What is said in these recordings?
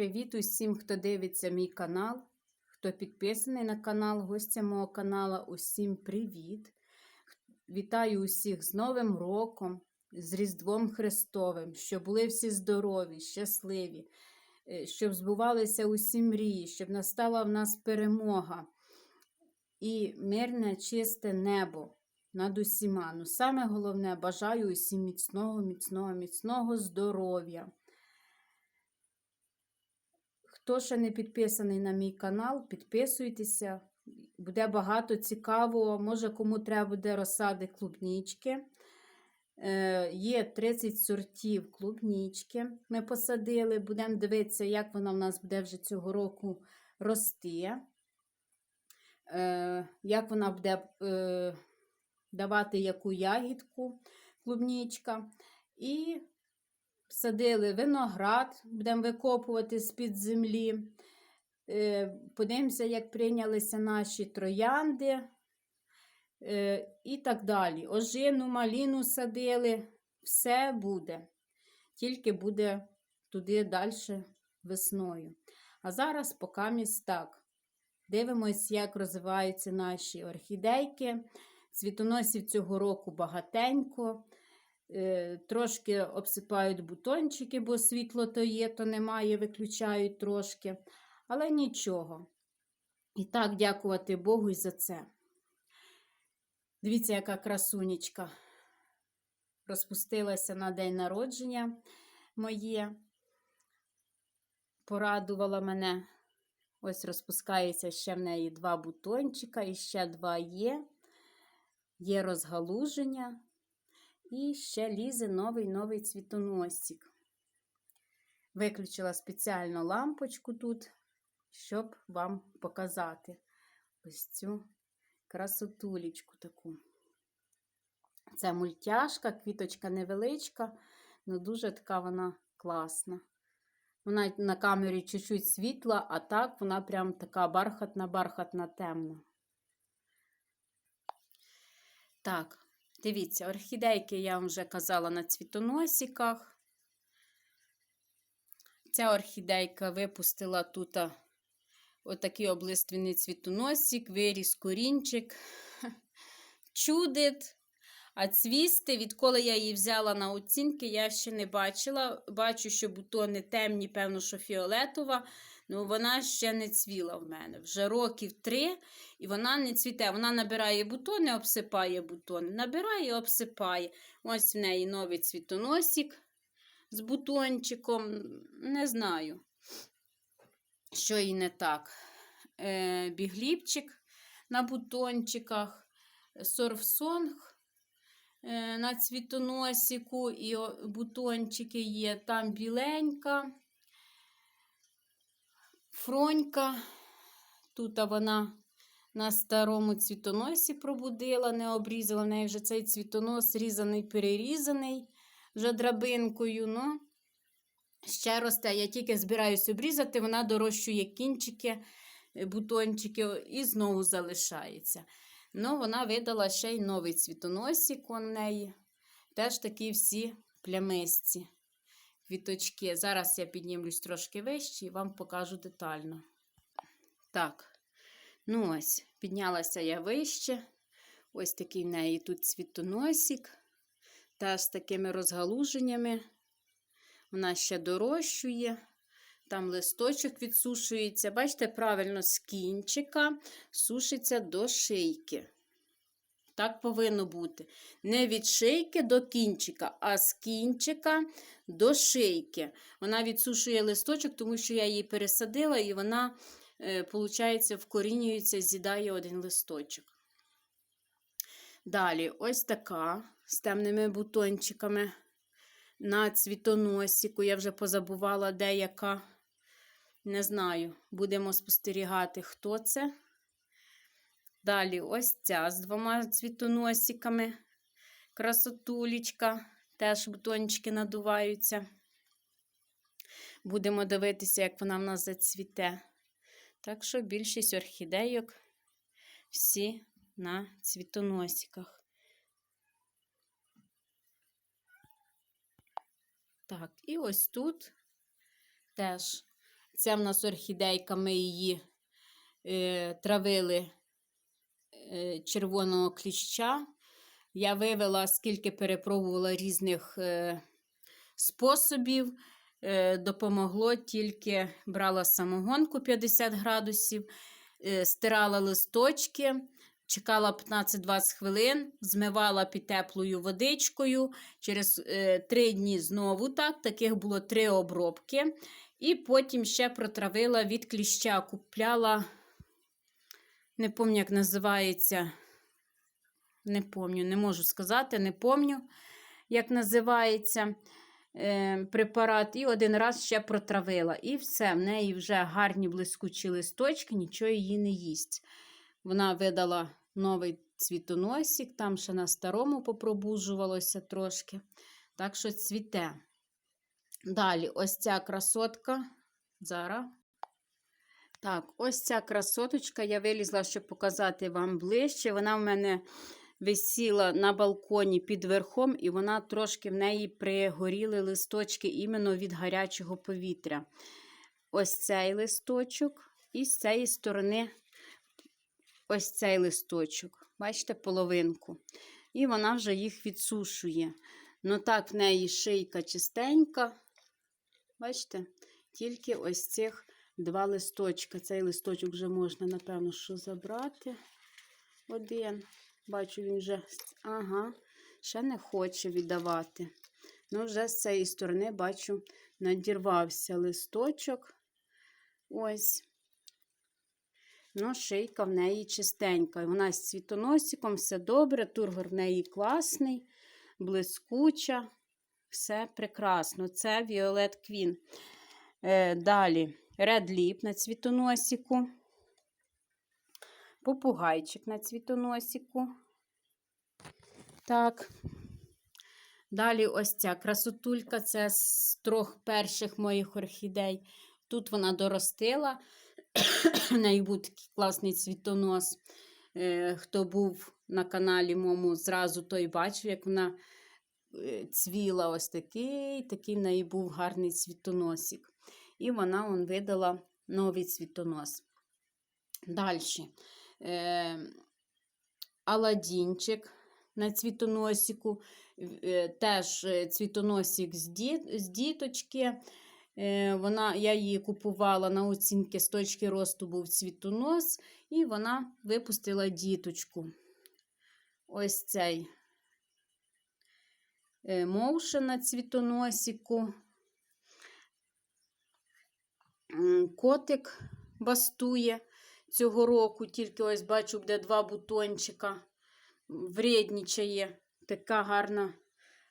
Привіт усім, хто дивиться мій канал, хто підписаний на канал, гостя мого канала. Усім привіт! Вітаю усіх з Новим роком, з Різдвом Христовим, щоб були всі здорові, щасливі, е, щоб збувалися усі мрії, щоб настала в нас перемога і мирне, чисте небо над усіма. Ну, саме головне, бажаю усім міцного, міцного, міцного здоров'я. Хто ще не підписаний на мій канал, підписуйтеся. Буде багато цікавого. Може, кому треба буде розсади клубнічки. Е, є 30 сортів клубнічки. Ми посадили. Будемо дивитися, як вона в нас буде вже цього року рости. Е, як вона буде е, давати яку ягідку клубнічка. І садили виноград, будемо викопувати з-під землі. Е, Подивимося, як прийнялися наші троянди е, і так далі. Ожину, маліну садили, все буде. Тільки буде туди далі весною. А зараз поки так. Дивимось, як розвиваються наші орхідейки. Цвітоносів цього року багатенько. Е, Трошки обсипають бутончики, бо світло то є, то немає, виключають трошки. Але нічого. І так, дякувати Богу і за це. Дивіться, яка красунечка розпустилася на день народження моє. Порадувала мене. Ось розпускається ще в неї два бутончика, і ще два є. Є розгалуження. І ще лізе новий новий цвітоносик. Виключила спеціально лампочку тут, щоб вам показати ось цю красотулечку таку. Це мультяшка, квіточка невеличка, але дуже така вона класна. Вона на камері чуть-чуть світла, а так вона прям така бархатна-бархатна темна. Так, Дивіться, орхідейки я вам вже казала на цвітоносиках. Ця орхідейка випустила тут отакий облиственний цвітоносик, виріс корінчик, чудить. А цвісти, відколи я її взяла на оцінки, я ще не бачила. Бачу, що бутони темні, певно, що фіолетова. Ну, вона ще не цвіла в мене. Вже років три, і вона не цвіте. Вона набирає бутони, обсипає бутони. Набирає і обсипає. Ось в неї новий цвітоносик з бутончиком. Не знаю, що і не так. Е, Бігліпчик на бутончиках, сорфсонг е, на цвітоносику, і бутончики є там біленька. Фронька. Тут вона на старому цвітоносі пробудила, не обрізала. В неї вже цей цвітонос різаний, перерізаний вже драбинкою. Ну, ще росте. Я тільки збираюся обрізати, вона дорощує кінчики, е, бутончики і знову залишається. Ну, вона видала ще й новий цвітоносик у неї. Теж такі всі плямисті квіточки. Зараз я піднімлюсь трошки вище і вам покажу детально. Так, ну ось, піднялася я вище. Ось такий в неї тут цвітоносик. Теж з такими розгалуженнями. Вона ще дорощує. Там листочок відсушується. Бачите, правильно, з кінчика сушиться до шийки. Так повинно бути. Не від шийки до кінчика, а з кінчика до шийки. Вона відсушує листочок, тому що я її пересадила, і вона, виходить, е, вкорінюється, з'їдає один листочок. Далі, ось така з темними бутончиками на цвітоносіку. Я вже позабувала деяка. Не знаю, будемо спостерігати, хто це. Далі ось ця з двома цвітоносиками. Красотулечка, теж бутончики надуваються. Будемо дивитися, як вона в нас зацвіте. Так що більшість орхідейок всі на цвітоносиках. Так, і ось тут теж Це в нас орхідейка, ми її е, травили червоного кліща. Я вивела, скільки перепробувала різних е, способів. Е, допомогло тільки брала самогонку 50 градусів, е, стирала листочки, чекала 15-20 хвилин, змивала під теплою водичкою. Через е, 3 дні знову так, таких було 3 обробки. І потім ще протравила від кліща, купляла, не пам'ятаю, як називається. Не пам'ятаю, не можу сказати, не пам'ятаю, як називається е, препарат. І один раз ще протравила. І все, в неї вже гарні блискучі листочки, нічого її не їсть. Вона видала новий цвітоносик, там ще на старому попробуджувалося трошки. Так що цвіте. Далі, ось ця красотка. Зараз. Так, ось ця красоточка. Я вилізла, щоб показати вам ближче. Вона в мене висіла на балконі під верхом, і вона трошки в неї пригоріли листочки іменно від гарячого повітря. Ось цей листочок, і з цієї сторони ось цей листочок. Бачите, половинку. І вона вже їх відсушує. Ну так, в неї шийка чистенька. Бачите, тільки ось цих два листочка. Цей листочок вже можна, напевно, що забрати. Один. Бачу, він вже, ага, ще не хоче віддавати. Ну, вже з цієї сторони, бачу, надірвався листочок. Ось. Ну, шийка в неї чистенька. Вона з цвітоносиком, все добре, тургор в неї класний, блискуча, все прекрасно. Це Violet Queen. Е, Далі Lip на цвітоносику. Попугайчик на цвітоносику. Так. Далі ось ця красотулька це з трьох перших моїх орхідей. Тут вона доростила. У неї був такий класний цвітонос. Е, Хто був на каналі моєму, зразу той бачив, як вона е, цвіла ось такий, такий в неї був гарний цвітоносик. І вона он, видала новий цвітонос. Далі. Е, Аладінчик на цвітоносику. Е, Теж е, цвітоносик з, ді, з діточки. Е, Вона, Я її купувала на оцінки з точки росту був цвітонос, і вона випустила діточку. Ось цей моушен на цвітоносику. Котик бастує цього року, тільки ось бачу, де два бутончика. Вреднічає. Така гарна,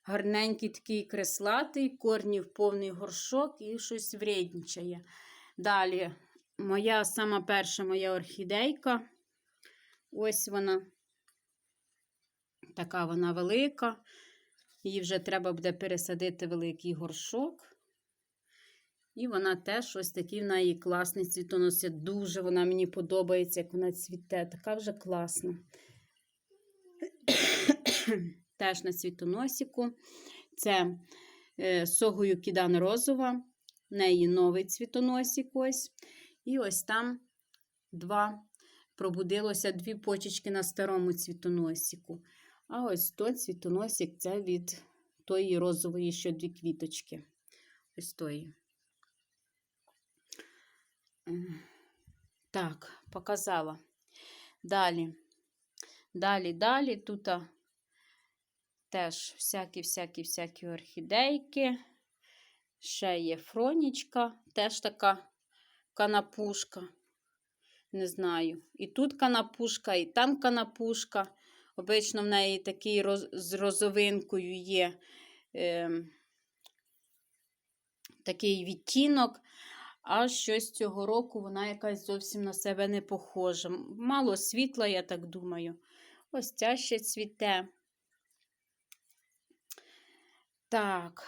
гарненький такий креслатий, корнів повний горшок і щось вреднічає. Далі, моя сама перша моя орхідейка. Ось вона. Така вона велика. Її вже треба буде пересадити великий горшок. І вона теж ось такий в неї класний цвітоносить. Дуже вона мені подобається, як вона цвіте. Така вже класна. теж на цвітоносику. Це е, согою кідан розова. В неї новий цвітоносик ось. І ось там два пробудилося дві почечки на старому цвітоносику. А ось той цвітоносик це від тої розової, що дві квіточки. Ось тої. Так, показала. Далі. Далі, далі. Тут теж всякі-всякі-всякі орхідейки. Ще є фронічка, теж така канапушка. Не знаю. І тут канапушка, і там канапушка. Обично в неї такий роз, з розовинкою є е, такий відтінок. А щось цього року вона якась зовсім на себе не похожа. Мало світла, я так думаю. Ось ця ще цвіте. Так,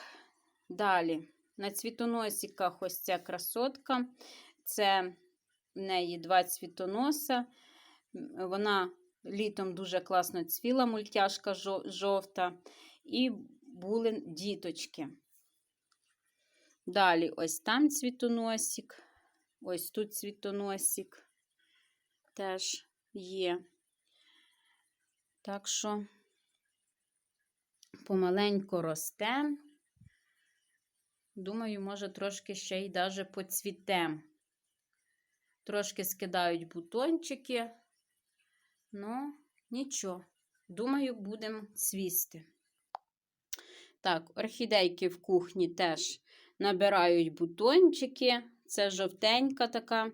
далі. На цвітоносиках ось ця красотка. Це в неї два цвітоноса. Вона літом дуже класно цвіла, мультяшка жовта. І були діточки. Далі ось там цвітоносик. Ось тут цвітоносик теж є. Так що помаленько росте. Думаю, може, трошки ще й даже поцвітем. Трошки скидають бутончики. Ну, нічого. Думаю, будемо цвісти. Так, орхідейки в кухні теж набирають бутончики. Це жовтенька така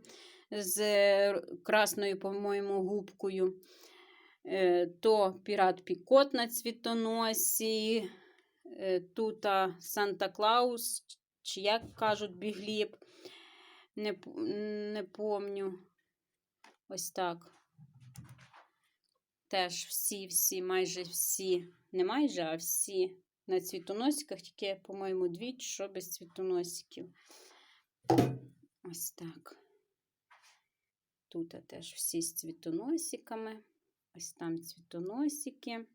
з е, красною, по-моєму, губкою. Е, То пірат Пікот на цвітоносі, е, тут Санта Клаус, чи як кажуть, бігліб. Не, не помню. Ось так. Теж всі-всі, майже всі, не майже, а всі на цвітоносиках, тільки, по-моєму, дві, чи що без цвітоносиків. Ось так. Тут теж всі з цвітоносиками. Ось там цвітоносики.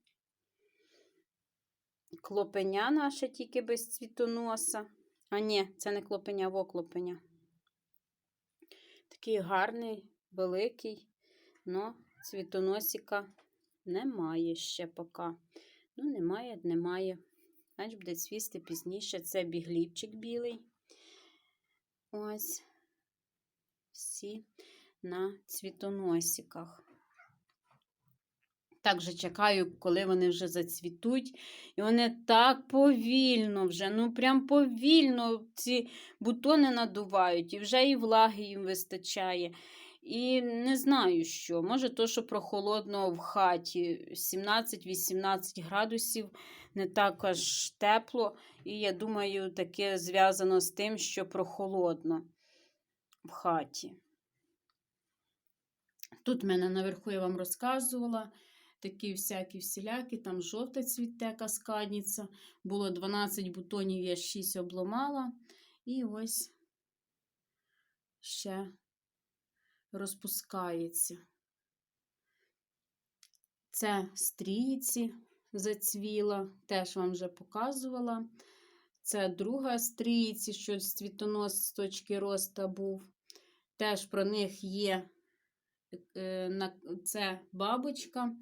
Клопеня наше тільки без цвітоноса. А ні, це не клопеня, во клопеня. Такий гарний, великий, но цвітоносика немає ще поки. Ну, немає, немає. Значить, буде цвісти пізніше. Це бігліпчик білий. Ось всі на цвітоносиках. Також чекаю, коли вони вже зацвітуть. І вони так повільно вже, ну прям повільно ці бутони надувають, і вже і влаги їм вистачає. І не знаю що. Може, то, що прохолодно в хаті 17-18 градусів, не так аж тепло. І я думаю, таке зв'язано з тим, що прохолодно в хаті. Тут в мене наверху я вам розказувала. Такі всякі всілякі, там жовта цвіте каскадниця. Було 12 бутонів, я 6 обломала. І ось ще розпускається. Це стрійці зацвіла, теж вам вже показувала. Це друга стрійці, що цвітонос з точки роста був. Теж про них є е, це бабочка.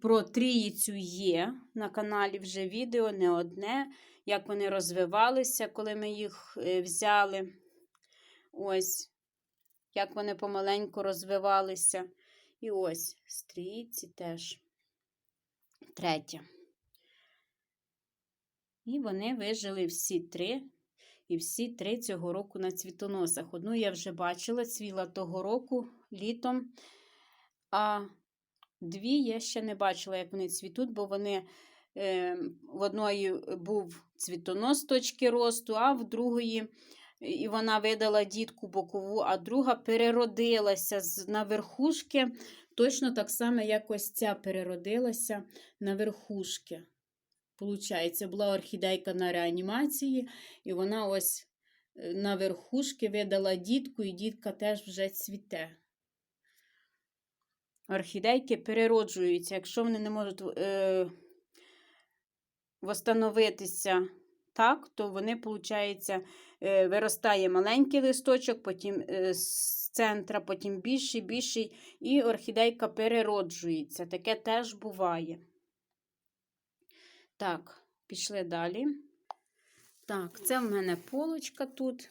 Про трійцю є на каналі вже відео, не одне, як вони розвивалися, коли ми їх е, взяли. Ось, як вони помаленьку розвивалися. І ось стрійці теж третя. І вони вижили всі три. І всі три цього року на цвітоносах. Одну я вже бачила, цвіла того року літом. А дві я ще не бачила, як вони цвітуть, бо вони е, в одної був цвітонос точки росту, а в другої і вона видала дітку бокову, а друга переродилася на верхушки. Точно так само, як ось ця переродилася на верхушки. Получається, була орхідейка на реанімації, і вона ось е, на верхушки видала дітку, і дітка теж вже цвіте. Орхідейки перероджуються. Якщо вони не можуть е, восстановитися так, то вони, виходить, виростає маленький листочок, потім е, з центра, потім більший, більший, і орхідейка перероджується. Таке теж буває. Так, пішли далі. Так, це в мене полочка тут.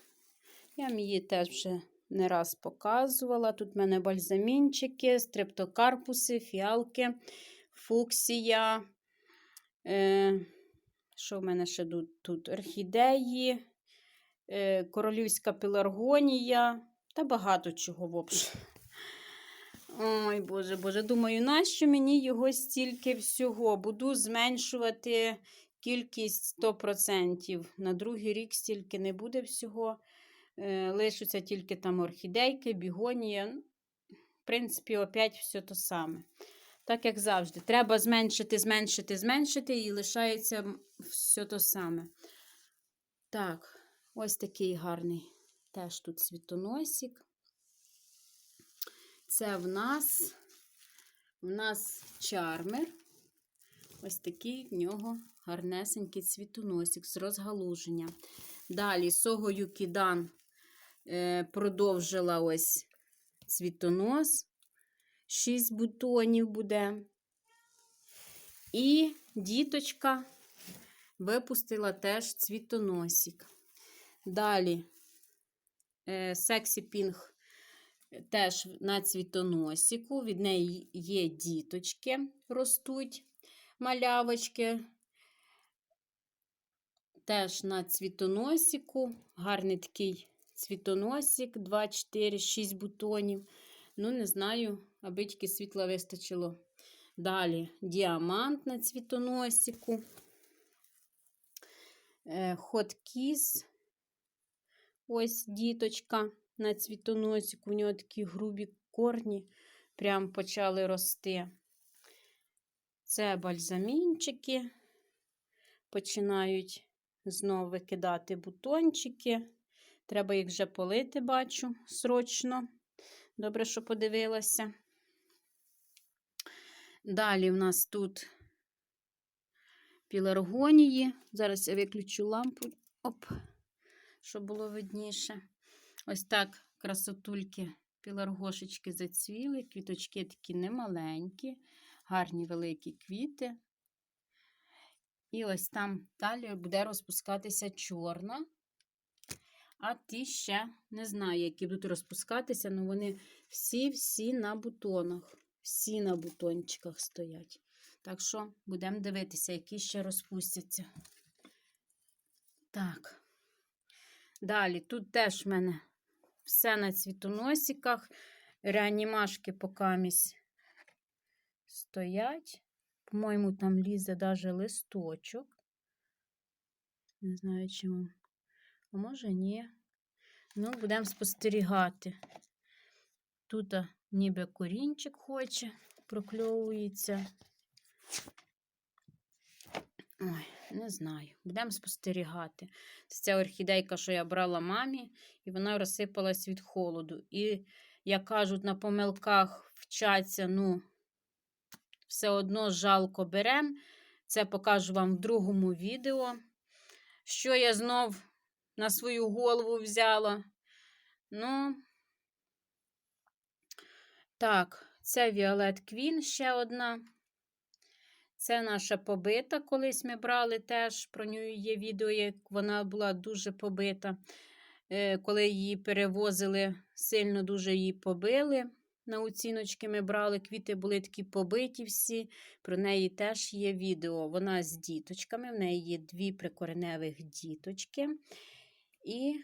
Я її теж вже не раз показувала. Тут в мене бальзамінчики, стрептокарпуси, фіалки, фуксія. Е, що в мене ще тут? тут? Орхідеї, е, королівська пеларгонія та багато чого взагалі. Ой, Боже, Боже, думаю, нащо мені його стільки всього? Буду зменшувати кількість 100%. На другий рік стільки не буде всього. Е, Лишаться тільки там орхідейки, бігонія. В принципі, опять все те саме. Так, як завжди. Треба зменшити, зменшити, зменшити, і лишається все те саме. Так, ось такий гарний теж тут світоносик. Це в нас в нас чармер. Ось такий в нього гарнесенький цвітоносик з розгалуження. Далі Сого Юкідан е, продовжила ось цвітонос. 6 бутонів буде. І діточка випустила теж цвітоносик. Далі е, Сексі Пінг теж на цвітоносику. Від неї є діточки, ростуть малявочки. Теж на цвітоносику. Гарний такий цвітоносик, 2, 4, 6 бутонів. Ну, не знаю, аби тільки світла вистачило. Далі діамант на цвітоносику. Hot Kiss. Ось діточка на цвітоносику. У нього такі грубі корні прям почали рости. Це бальзамінчики. Починають знову викидати бутончики. Треба їх вже полити, бачу, срочно. Добре, що подивилася. Далі в нас тут піларгонії. Зараз я виключу лампу, оп, щоб було видніше. Ось так красотульки, піларгошечки зацвіли, квіточки такі немаленькі, гарні великі квіти. І ось там далі буде розпускатися чорна. А ті ще не знаю, які будуть розпускатися, але вони всі-всі на бутонах. Всі на бутончиках стоять. Так що будемо дивитися, які ще розпустяться. Так. Далі, тут теж в мене все на цвітоносиках. Реанімашки покамість стоять. По-моєму, там лізе навіть листочок. Не знаю, чому. А може, ні. Ну, будемо спостерігати. Тут ніби корінчик хоче, прокльовується. Ой, не знаю. Будемо спостерігати. Це ця орхідейка, що я брала мамі, і вона розсипалась від холоду. І, як кажуть, на помилках вчаться, ну, все одно жалко берем. Це покажу вам в другому відео. Що я знов на свою голову взяла. Ну, так, це Віолет Квін ще одна. Це наша побита. Колись ми брали теж. Про нього є відео, як вона була дуже побита. Е, коли її перевозили, сильно дуже її побили. На оціночки ми брали, квіти були такі побиті всі. Про неї теж є відео. Вона з діточками. В неї є дві прикореневих діточки і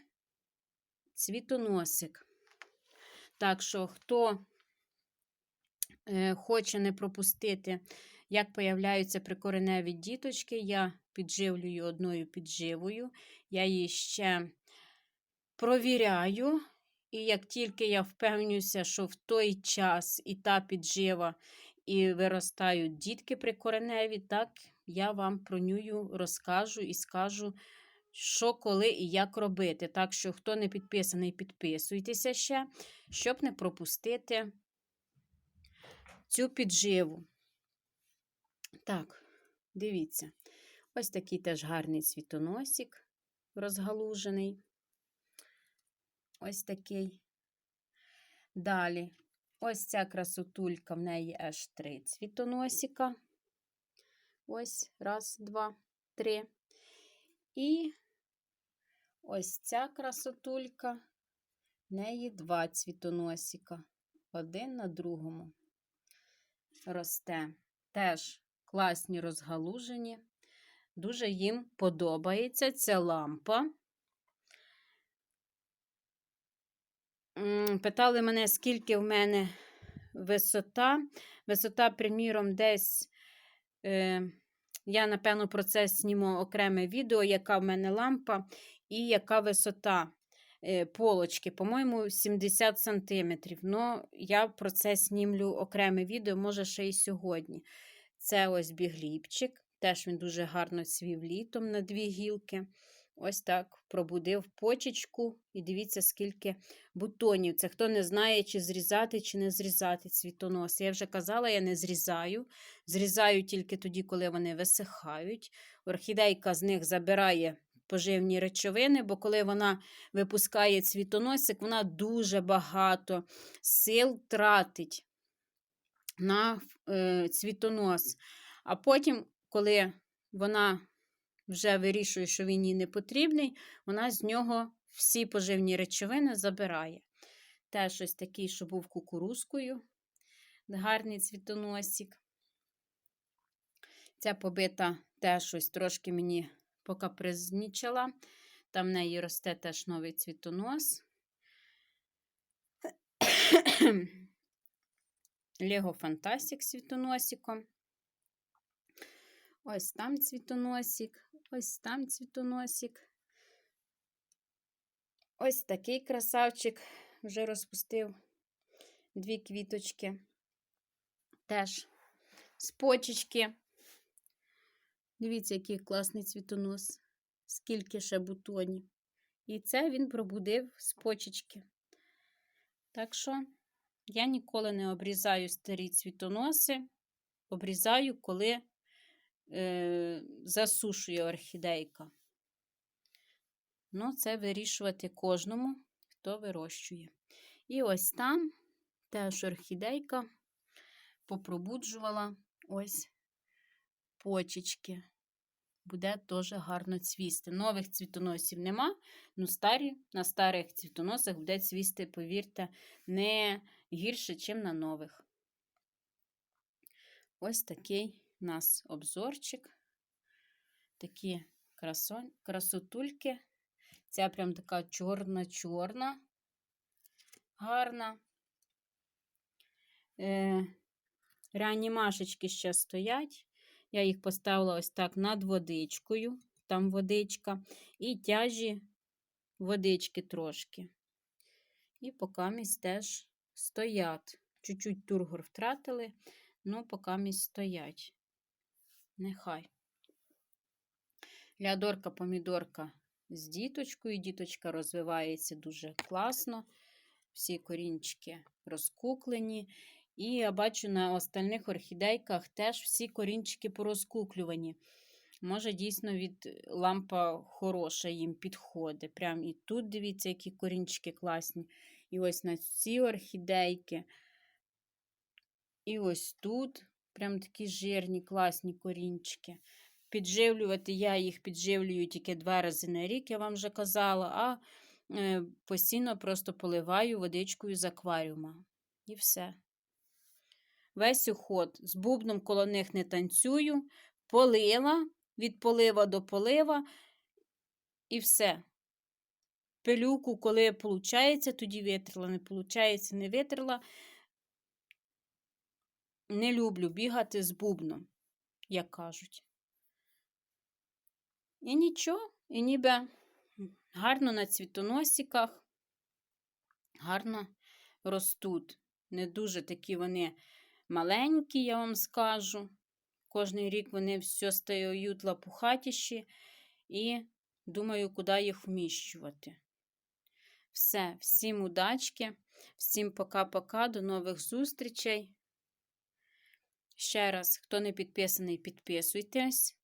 цвітоносик. Так що, хто е, хоче не пропустити, як появляються прикореневі діточки, я підживлюю одною підживою. Я її ще провіряю. І як тільки я впевнюся, що в той час і та піджива, і виростають дітки прикореневі, так я вам про нього розкажу і скажу, що, коли і як робити. Так що, хто не підписаний, підписуйтеся ще, щоб не пропустити цю підживу. Так, дивіться, ось такий теж гарний цвітоносик розгалужений. Ось такий. Далі, ось ця красотулька, в неї аж три цвітоносика. Ось, раз, два, три. І ось ця красотулька, в неї два цвітоносика. Один на другому росте. Теж класні розгалужені. Дуже їм подобається ця лампа. Питали мене, скільки в мене висота. Висота, приміром, десь, е, я, напевно, про це зніму окреме відео, яка в мене лампа і яка висота е, полочки. По-моєму, 70 см. Ну, я про це знімлю окреме відео, може, ще і сьогодні. Це ось бігліпчик. Теж він дуже гарно цвів літом на дві гілки. Ось так пробудив почечку, і дивіться, скільки бутонів. Це хто не знає, чи зрізати, чи не зрізати цвітонос. Я вже казала, я не зрізаю. Зрізаю тільки тоді, коли вони висихають. Орхідейка з них забирає поживні речовини, бо коли вона випускає цвітоносик, вона дуже багато сил тратить на е, цвітонос. А потім, коли вона вже вирішує, що він їй не потрібний, вона з нього всі поживні речовини забирає. Теж ось такий, що був кукурузкою, гарний цвітоносик. Ця побита теж ось трошки мені покапризнічала. Там в неї росте теж новий цвітонос. Лего Фантастик з цвітоносиком. Ось там цвітоносик, ось там цвітоносик. Ось такий красавчик вже розпустив дві квіточки. Теж з почечки. Дивіться, який класний цвітонос, скільки ще бутонів. І це він пробудив з почечки. Так що я ніколи не обрізаю старі цвітоноси, обрізаю, коли е, засушує орхідейка. Ну, це вирішувати кожному, хто вирощує. І ось там теж орхідейка попробуджувала ось почечки. Буде теж гарно цвісти. Нових цвітоносів нема, ну старі, на старих цвітоносах буде цвісти, повірте, не гірше, ніж на нових. Ось такий у нас обзорчик. Такі красонь, красотульки. Ця прям така чорна-чорна, гарна. Е, Реанімашечки ще стоять. Я їх поставила ось так над водичкою, там водичка, і тяжі водички трошки. І покамість теж стоять. Чуть-чуть тургор втратили, ну покамість стоять. Нехай. Лядорка, помідорка з діточкою. Діточка розвивається дуже класно. Всі корінчики розкуклені. І я бачу на остальних орхідейках теж всі корінчики порозкуклювані. Може, дійсно, від лампа хороша їм підходить. Прям і тут, дивіться, які корінчики класні. І ось на ці орхідейки. І ось тут прям такі жирні, класні корінчики. Підживлювати я їх підживлюю тільки два рази на рік, я вам вже казала, а е, постійно просто поливаю водичкою з акваріума. І все. Весь уход з бубном коло них не танцюю, полила, від полива до полива, і все. Пилюку, коли виходить, тоді витрила, не виходить, не витрила. Не люблю бігати з бубном, як кажуть. І нічого, і ніби гарно на цвітоносиках, гарно ростуть. Не дуже такі вони маленькі, я вам скажу. Кожний рік вони все стають лапухатіші і думаю, куди їх вміщувати. Все, всім удачки, всім пока-пока, до нових зустрічей. Ще раз, хто не підписаний, підписуйтесь,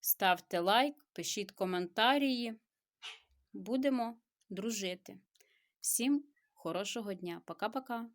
ставте лайк, пишіть коментарі. Будемо дружити. Всім хорошого дня. Пока-пока.